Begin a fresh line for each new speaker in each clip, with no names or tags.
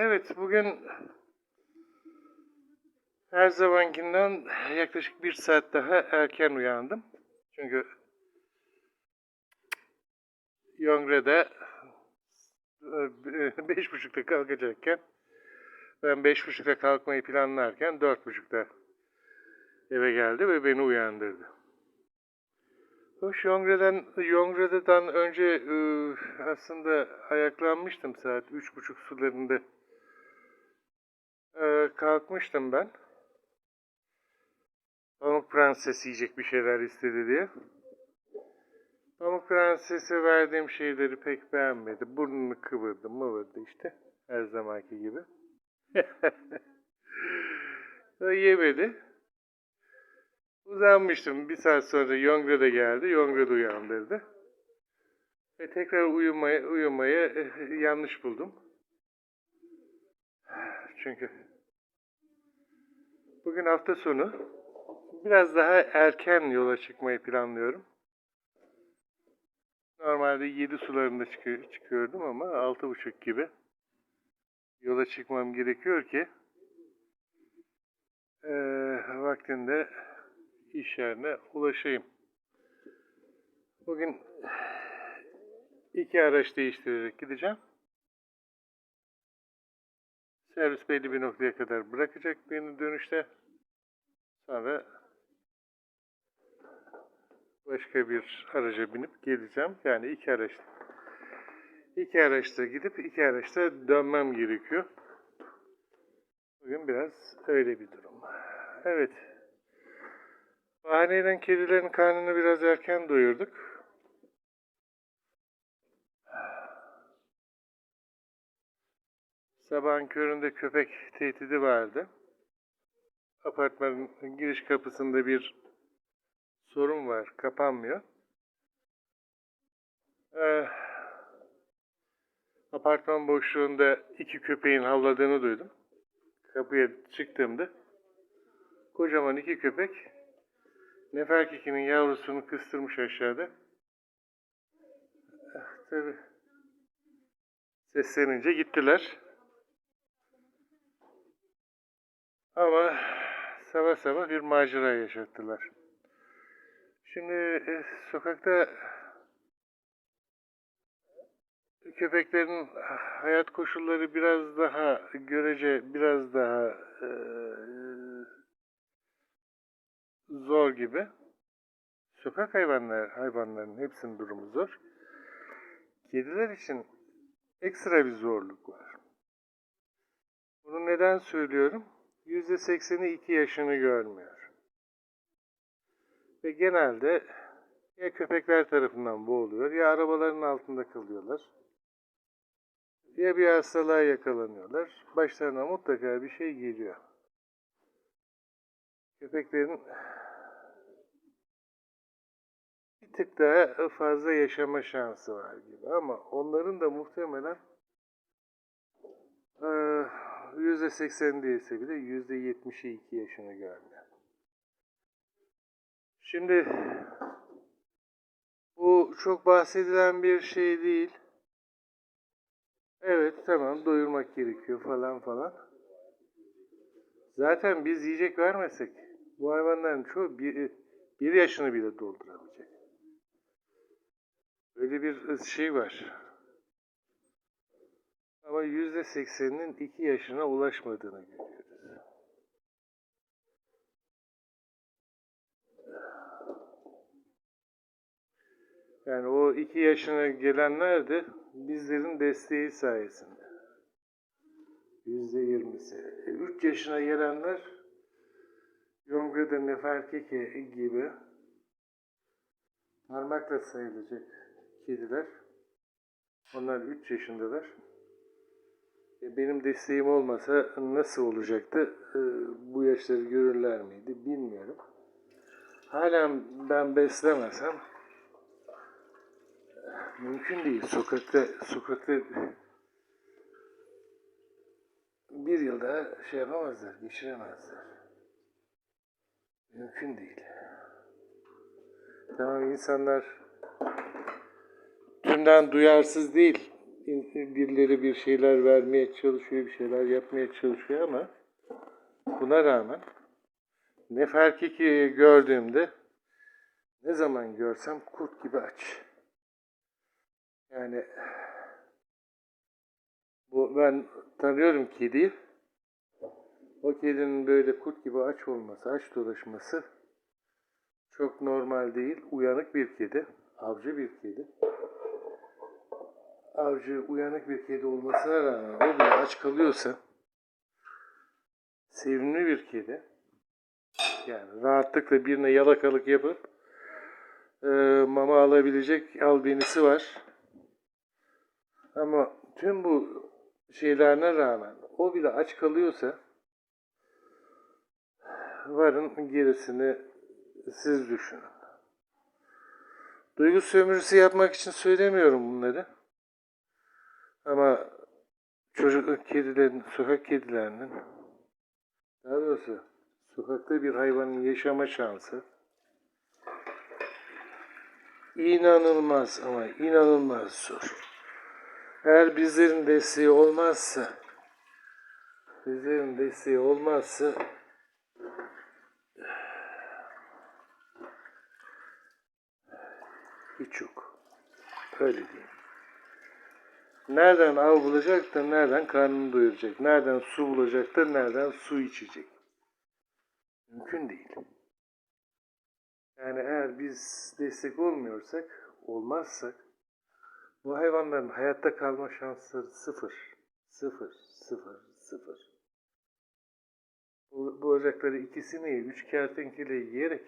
Evet, bugün her zamankinden yaklaşık bir saat daha erken uyandım. Çünkü Yongre'de e, beş buçukta kalkacakken ben beş buçukta kalkmayı planlarken dört buçukta eve geldi ve beni uyandırdı. Hoş Yongre'den, Yongre'den önce e, aslında ayaklanmıştım saat üç buçuk sularında. E, kalkmıştım ben. Pamuk Prenses yiyecek bir şeyler istedi diye. Pamuk Prenses'e verdiğim şeyleri pek beğenmedi. Burnunu kıvırdı mıvırdı işte. Her zamanki gibi. Yemedi. Uzanmıştım. Bir saat sonra Yongre de geldi. Yongre de uyandırdı. Ve tekrar uyumaya, uyumaya eh, yanlış buldum. Çünkü bugün hafta sonu biraz daha erken yola çıkmayı planlıyorum. Normalde 7 sularında çıkı- çıkıyordum ama 6.30 gibi yola çıkmam gerekiyor ki eee, vaktinde iş yerine ulaşayım. Bugün iki araç değiştirerek gideceğim. Servis belli bir noktaya kadar bırakacak beni dönüşte. Sonra başka bir araca binip geleceğim. Yani iki araç iki araçta gidip iki araçta dönmem gerekiyor. Bugün biraz öyle bir durum. Evet. Bahaneyle kedilerin karnını biraz erken doyurduk. Sabahın köründe köpek tehdidi vardı. Apartmanın giriş kapısında bir sorun var, kapanmıyor. Ee, apartman boşluğunda iki köpeğin havladığını duydum. Kapıya çıktığımda kocaman iki köpek Neferkiki'nin yavrusunu kıstırmış aşağıda. Eh, Tabi seslenince gittiler. Ama sabah sabah bir macera yaşattılar. Şimdi e, sokakta köpeklerin hayat koşulları biraz daha görece biraz daha e, zor gibi. Sokak hayvanlar hayvanların hepsinin durumu zor. Kediler için ekstra bir zorluk var. Bunu neden söylüyorum? %80'i 2 yaşını görmüyor. Ve genelde ya köpekler tarafından boğuluyor ya arabaların altında kalıyorlar. Ya bir hastalığa yakalanıyorlar. Başlarına mutlaka bir şey geliyor. Köpeklerin bir tık daha fazla yaşama şansı var gibi ama onların da muhtemelen %80 değilse bile %70'i 2 yaşını görmüyor. Şimdi bu çok bahsedilen bir şey değil. Evet tamam doyurmak gerekiyor falan falan. Zaten biz yiyecek vermesek bu hayvanların çoğu bir, bir yaşını bile dolduramayacak. Öyle bir şey var. Ama yüzde sekseninin iki yaşına ulaşmadığını görüyoruz. Yani o iki yaşına gelenler de bizlerin desteği sayesinde. Yüzde yirmisi. E, Üç yaşına gelenler Yongre'de Neferkeke gibi parmakla sayılacak kediler. Onlar 3 yaşındalar. E, Benim desteğim olmasa nasıl olacaktı? E, Bu yaşları görürler miydi bilmiyorum. Halen ben beslemesem mümkün değil. Sokakta sokakta bir yılda şey yapamazlar, geçiremezler. Mümkün değil. Tamam insanlar tümden duyarsız değil. Birileri bir şeyler vermeye çalışıyor, bir şeyler yapmaya çalışıyor ama buna rağmen Neferki ki gördüğümde ne zaman görsem kurt gibi aç. Yani bu ben tanıyorum kediyi. O kedinin böyle kurt gibi aç olması, aç dolaşması çok normal değil. Uyanık bir kedi, avcı bir kedi. Avcı uyanık bir kedi olmasına rağmen o bile aç kalıyorsa sevimli bir kedi. Yani rahatlıkla birine yalakalık yapıp e, mama alabilecek albenisi var. Ama tüm bu şeylerine rağmen o bile aç kalıyorsa varın gerisini siz düşünün. Duygu sömürüsü yapmak için söylemiyorum bunları. Ama çocuk kedilerin, sokak kedilerinin daha doğrusu sokakta bir hayvanın yaşama şansı inanılmaz ama inanılmaz zor. Eğer bizlerin desteği olmazsa bizlerin desteği olmazsa hiç yok. Öyle diyeyim. Nereden av bulacak da nereden karnını doyuracak? Nereden su bulacak da nereden su içecek? Mümkün değil. Yani eğer biz destek olmuyorsak, olmazsak bu hayvanların hayatta kalma şansları sıfır. Sıfır, sıfır, sıfır. Bu, bu ocakları ikisini, üç kertenkele yiyerek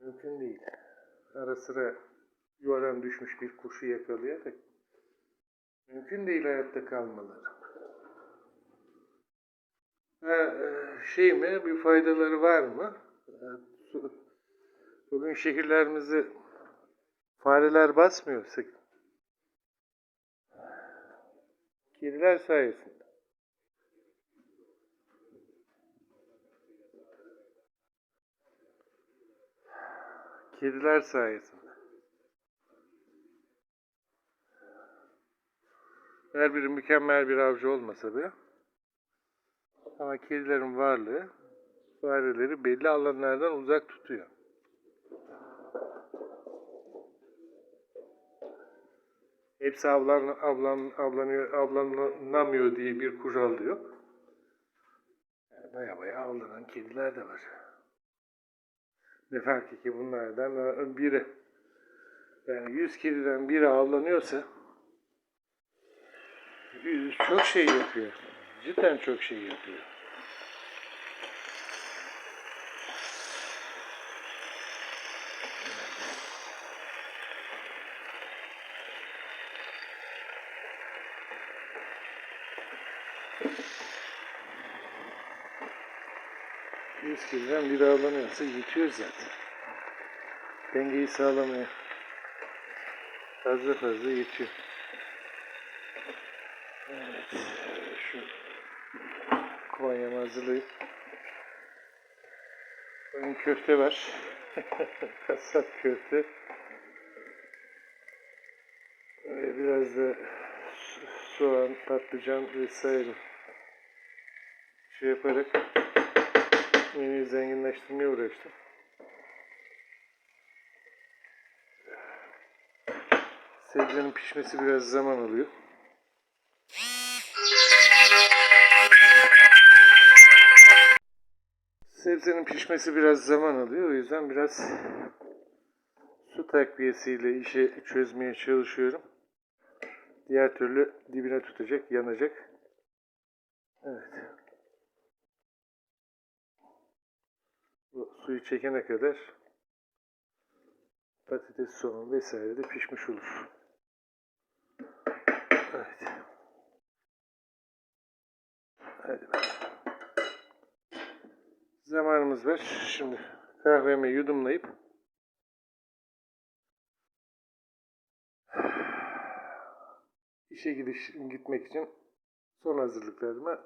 mümkün değil. Ara sıra yuvadan düşmüş bir kuşu yakalayarak mümkün değil hayatta kalmaları. Ha, e, şey mi, bir faydaları var mı? E, Bugün şehirlerimizi fareler basmıyorsa kediler sayesinde. Kediler sayesinde. Her biri mükemmel bir avcı olmasa da ama kedilerin varlığı fareleri belli alanlardan uzak tutuyor. Hepsi avlan, avlan, avlanıyor, avlanamıyor diye bir kural da yok. Yani baya baya avlanan kediler de var. Ne fark ki bunlardan biri. Yani 100 kediden biri avlanıyorsa yüz- çok şey yapıyor. Cidden çok şey yapıyor. Yüz kediden biri avlanıyorsa yetiyor zaten. Dengeyi sağlamaya fazla fazla yetiyor. Evet, şu konyamı hazırlayıp Bugün köfte var. Kasap köfte. Ve biraz da so- soğan, patlıcan vesaire şey yaparak menüyü zenginleştirmeye uğraştım. Sebzenin pişmesi biraz zaman alıyor. Sebzenin pişmesi biraz zaman alıyor. O yüzden biraz su takviyesiyle işi çözmeye çalışıyorum. Diğer türlü dibine tutacak, yanacak. Evet. Bu suyu çekene kadar patates, soğan vesaire de pişmiş olur. Evet. Hadi bakalım. Zamanımız var. Şimdi kahvemi yudumlayıp işe gidiş, gitmek için son hazırlıklarımı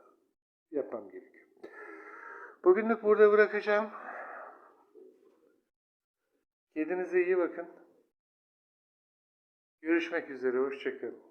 yapmam gerekiyor. Bugünlük burada bırakacağım. Kendinize iyi bakın. Görüşmek üzere. Hoşçakalın.